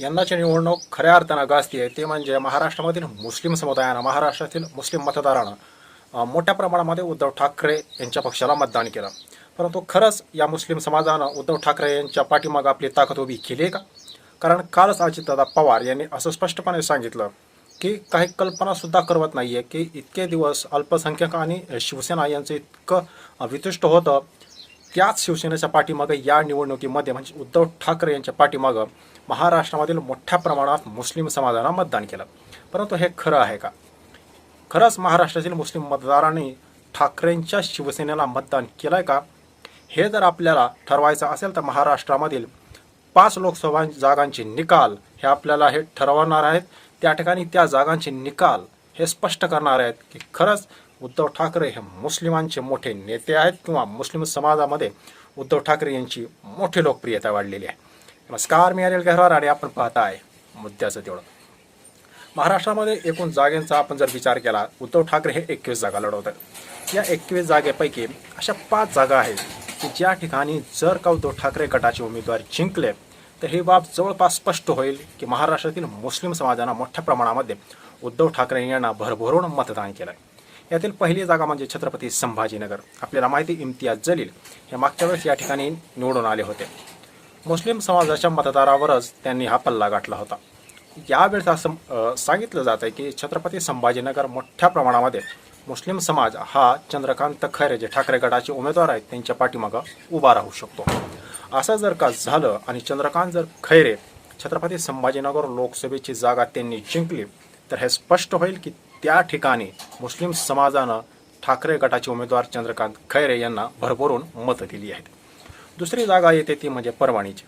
यंदाची निवडणूक खऱ्या अर्थानं गाजती आहे. ते म्हणजे महाराष्ट्रामधील मुस्लिम समुदायानं महाराष्ट्रातील मुस्लिम मतदारानं मोठ्या प्रमाणामध्ये उद्धव ठाकरे यांच्या पक्षाला मतदान केलं. परंतु खरंच या मुस्लिम समाजानं उद्धव ठाकरे यांच्या पाठीमागं आपली ताकद उभी केली आहे का? कारण कालच अजितदादा पवार यांनी असं स्पष्टपणे सांगितलं की काही कल्पनासुद्धा करवत नाही आहे की इतके दिवस अल्पसंख्याक आणि शिवसेना यांचं इतकं वितुष्ट होतं त्याच शिवसेनेच्या पाठीमागं या निवडणुकीमध्ये म्हणजे उद्धव ठाकरे यांच्या पाठीमागं महाराष्ट्रामधील मोठ्या प्रमाणात मुस्लिम समाजानं मतदान केलं. परंतु हे खरं आहे का? खरंच महाराष्ट्रातील मुस्लिम मतदारांनी ठाकरेंच्या शिवसेनेला मतदान केलं आहे का? हे जर आपल्याला ठरवायचं असेल तर महाराष्ट्रामधील पाच लोकसभा जागांचे निकाल हे आपल्याला हे ठरवणार आहेत. त्या ठिकाणी त्या जागांचे निकाल हे स्पष्ट करणार आहेत की खरंच उद्धव ठाकरे हे मुस्लिमांचे मोठे नेते आहेत किंवा मुस्लिम समाजामध्ये उद्धव ठाकरे यांची मोठी लोकप्रियता वाढलेली आहे. नमस्कार मी अनिल गहरवार आणि आपण पाहताय मुद्द्याचं तेवढं. महाराष्ट्रामध्ये एकूण जागेंचा आपण जर विचार केला उद्धव ठाकरे हे एकवीस जागा लढवत आहेत या एकवीस जागेपैकी अशा पाच जागा आहेत की ज्या ठिकाणी जर का उद्धव ठाकरे गटाचे उमेदवार जिंकले तर ही बाब जवळपास स्पष्ट होईल की महाराष्ट्रातील मुस्लिम समाजानं मोठ्या प्रमाणामध्ये उद्धव ठाकरे यांना भरभरून मतदान केलं यातील पहिली जागा म्हणजे छत्रपती संभाजीनगर. आपल्याला माहिती इम्तियाज जलील हे मागच्या वेळेस या ठिकाणी निवडून आले होते. मुस्लिम समाजाच्या मतदारावरच त्यांनी हा पल्ला गाठला होता. यावेळेस असं सांगितलं जात आहे की छत्रपती संभाजीनगर मोठ्या प्रमाणामध्ये मुस्लिम समाज हा चंद्रकांत खैरे जे ठाकरे गटाचे उमेदवार आहेत त्यांच्या पाठीमागं उभा राहू शकतो. असं जर का झालं आणि चंद्रकांत जर खैरे छत्रपती संभाजीनगर लोकसभेची जागा त्यांनी जिंकली तर हे स्पष्ट होईल की त्या ठिकाणी मुस्लिम समाजानं ठाकरे गटाचे उमेदवार चंद्रकांत खैरे यांना भरभरून मतं दिली आहेत. दुसरी जागा येते ती म्हणजे परवाणीची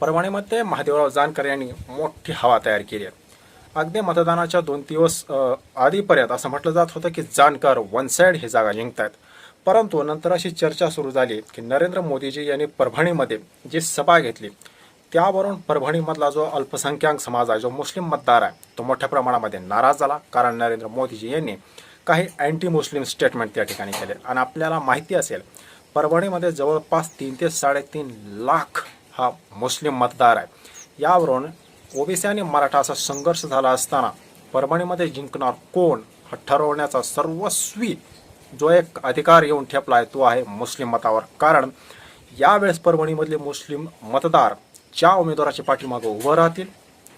परवाणीमध्ये महादेवराव जानकर यांनी मोठी हवा तयार केली आहे. अगदी मतदानाच्या दोन दिवस आधीपर्यंत असं म्हटलं जात होतं की जानकर वन साईड ही जागा जिंकतायत. परंतु नंतर अशी चर्चा सुरू झाली की नरेंद्र मोदीजी यांनी परभणीमध्ये जी सभा घेतली त्यावरून परभणीमधला जो अल्पसंख्याक समाज आहे जो मुस्लिम मतदार आहे तो मोठ्या प्रमाणामध्ये नाराज झाला. कारण नरेंद्र मोदीजी यांनी काही अँटी मुस्लिम स्टेटमेंट त्या ठिकाणी केले. आणि आपल्याला माहिती असेल परभणीमध्ये जवळपास तीन ते साडेतीन लाख हा मुस्लिम मतदार आहे. यावरून ओबीसी आणि मराठा असा संघर्ष झाला असताना परभणीमध्ये जिंकणार कोण हा ठरवण्याचा सर्वस्वी जो एक अधिकार येऊन ठेपला आहे तो आहे मुस्लिम मतावर. कारण यावेळेस परभणीमधले मुस्लिम मतदार ज्या उमेदवाराच्या पाठीमागं उभं राहतील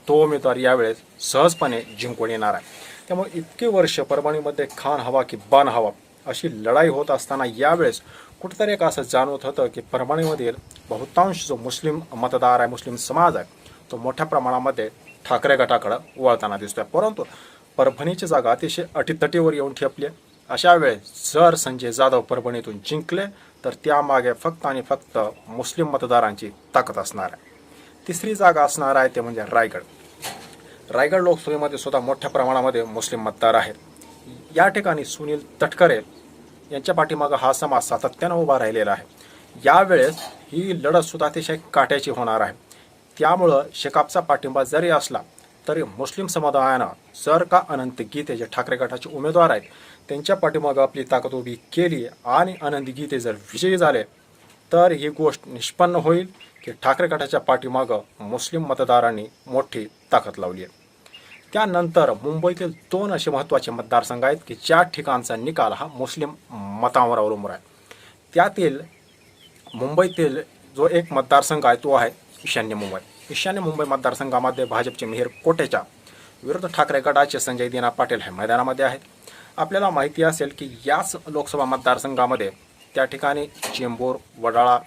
तो उमेदवार यावेळेस सहजपणे जिंकून येणार आहे. त्यामुळे इतके वर्ष परभणीमध्ये खान हवा की बान हवा अशी लढाई होत असताना यावेळेस कुठेतरी एक असं जाणवत होतं की परभणीमधील बहुतांश जो मुस्लिम मतदार आहे मुस्लिम समाज आहे तो मोठ्या प्रमाणामध्ये ठाकरे गटाकडं वळताना दिसतोय. परंतु परभणीची जागा अतिशय अटीतटीवर येऊन ठेपली आहे. अशा वेळेस जर संजय जाधव परभणीतून जिंकले तर त्यामागे फक्त आणि फक्त मुस्लिम मतदारांची ताकद असणार आहे. तिसरी जागा असणार आहे ते म्हणजे रायगड. रायगड लोकसभेमध्ये सुद्धा मोठ्या प्रमाणामध्ये मुस्लिम मतदार आहेत. या ठिकाणी सुनील तटकरे यांच्या पाठीमागं हा समाज सातत्यानं उभा राहिलेला आहे. यावेळेस ही लढत सुद्धा अतिशय काट्याची होणार आहे. त्यामुळं शेकापचा पाठिंबा जरी असला तरी मुस्लिम समुदायानं जर का अनंत गीते जे ठाकरे गटाचे उमेदवार आहेत त्यांच्या पाठीमागं आपली ताकद उभी केली आणि अनंत गीते जर विजयी झाले तर ही गोष्ट निष्पन्न होईल. की ठाकरे गटाच्या पाठीमागं मुस्लिम मतदारांनी मोठी ताकद लावली आहे. त्यानंतर मुंबईतील दोन असे महत्त्वाचे मतदारसंघ आहेत की ज्या ठिकाणचा निकाल हा मुस्लिम मतांवर अवलंबून आहे. त्यातील मुंबईतील जो एक मतदारसंघ आहे तो आहे ईशान्य मुंबई. ईशान्य मुंबई मतदारसंघामध्ये भाजपचे मिहीर कोटेच्या विरुद्ध ठाकरे गटाचे संजय दिना पाटील हे मैदानामध्ये आहेत. आपल्याला माहिती असेल की याच लोकसभा मतदारसंघामध्ये त्या ठिकाणी चेंबूर वडाळा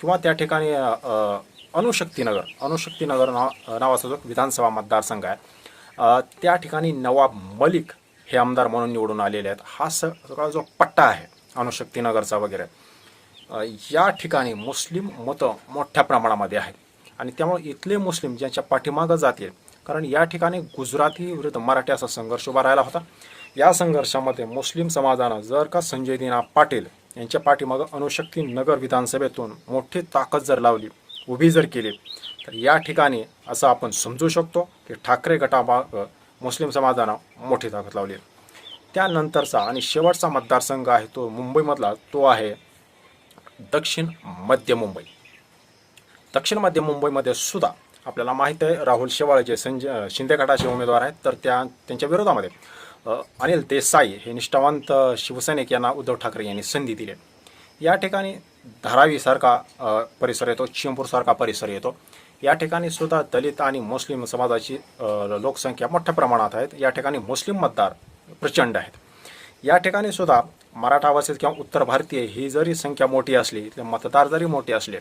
किंवा त्या ठिकाणी अ, अणुशक्तीनगर अणुशक्तीनगर नाव नावाचा जो विधानसभा मतदारसंघ आहे त्या ठिकाणी नवाब मलिक हे आमदार म्हणून निवडून आलेले आहेत. हा स सगळा जो पट्टा आहे अणुशक्तीनगरचा वगैरे या ठिकाणी मुस्लिम मतं मोठ्या प्रमाणामध्ये आहेत. आणि त्यामुळे इथले मुस्लिम ज्यांच्या पाठीमागं जातील कारण या ठिकाणी गुजराती विरुद्ध मराठी असा संघर्ष उभा राहिला होता. या संघर्षामध्ये मुस्लिम समाजानं जर का संजय दिना पाटील यांच्या पाठीमागं अणुशक्ती नगर विधानसभेतून मोठी ताकद जर लावली उभी जर केली तर या ठिकाणी असं आपण समजू शकतो की ठाकरे गटामाग मुस्लिम समाजानं मोठी ताकद लावली त्यानंतरचा आणि शेवटचा मतदारसंघ आहे तो मुंबईमधला तो आहे दक्षिण मध्य मुंबई. दक्षिण मध्य मुंबईमध्ये सुद्धा आपल्याला माहीत आहे राहुल शेवाळे जे संजय शिंदे गटाचे उमेदवार आहेत तर त्या त्यांच्या विरोधामध्ये. अनिल देसाई हे निष्ठावंत शिवसैनिक यांना उद्धव ठाकरे यांनी संधी दिली या ठिकाणी धारावीसारखा परिसर येतो चिंपूरसारखा परिसर येतो. या ठिकाणी सुद्धा दलित आणि मुस्लिम समाजाची लोकसंख्या मोठ्या प्रमाणात आहेत. या ठिकाणी मुस्लिम मतदार प्रचंड आहेत. या ठिकाणी सुद्धा मराठा किंवा उत्तर भारतीय ही जरी संख्या मोठी असली तर मतदार जरी मोठे असले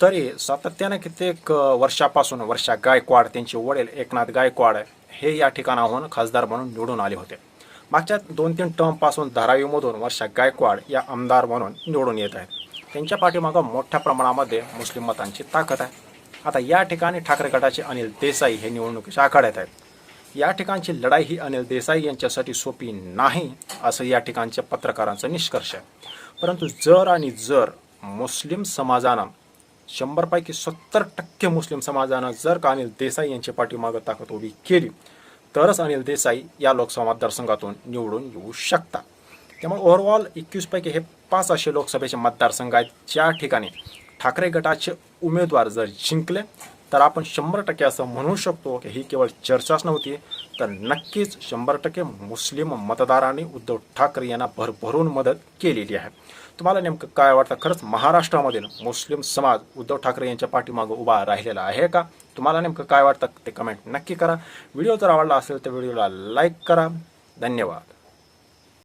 तरी सातत्याने कित्येक वर्षापासून वर्षा गायकवाड त्यांचे वडील एकनाथ गायकवाड हे या ठिकाणाहून खासदार म्हणून निवडून आले होते. मागच्या दोन तीन टर्मपासून धारावीमधून वर्षा गायकवाड या आमदार म्हणून निवडून येत आहेत. त्यांच्या पाठीमागं मोठ्या प्रमाणामध्ये मुस्लिम मतांची ताकद आहे. आता या ठिकाणी ठाकरे गटाचे अनिल देसाई हे निवडणुकीच्या आखाड्यात आहेत. या ठिकाणची लढाई ही अनिल देसाई यांच्यासाठी सोपी नाही असं या ठिकाणच्या पत्रकारांचा निष्कर्ष आहे. परंतु जर आणि जर मुस्लिम समाजानं शंभरपैकी सत्तर टक्के मुस्लिम समाजानं जर का अनिल देसाई यांच्या पाठीमागं ताकद उभी केली तरच अनिल देसाई या लोकसभा मतदारसंघातून निवडून येऊ शकतात. त्यामुळे ओव्हरऑल एकवीसपैकी हे पाच असे लोकसभेचे मतदारसंघ आहेत. ज्या ठिकाणी ठाकरे गटाचे उमेदवार जर जिंकले तर आपण शंभर टक्के असं म्हणू शकतो की ही केवळ चर्चाच नव्हती तर नक्कीच शंभर टक्के मुस्लिम मतदारांनी उद्धव ठाकरे यांना भरभरून मदत केलेली आहे. तुम्हाला नेमकं काय वाटतं? खरंच महाराष्ट्रामधील मुस्लिम समाज उद्धव ठाकरे यांच्या पाठीमागं उभा राहिलेला आहे का? तुम्हाला नेमकं काय वाटतं? ते कमेंट नक्की करा. व्हिडिओ जर आवडला असेल तर व्हिडिओला लाईक करा. धन्यवाद.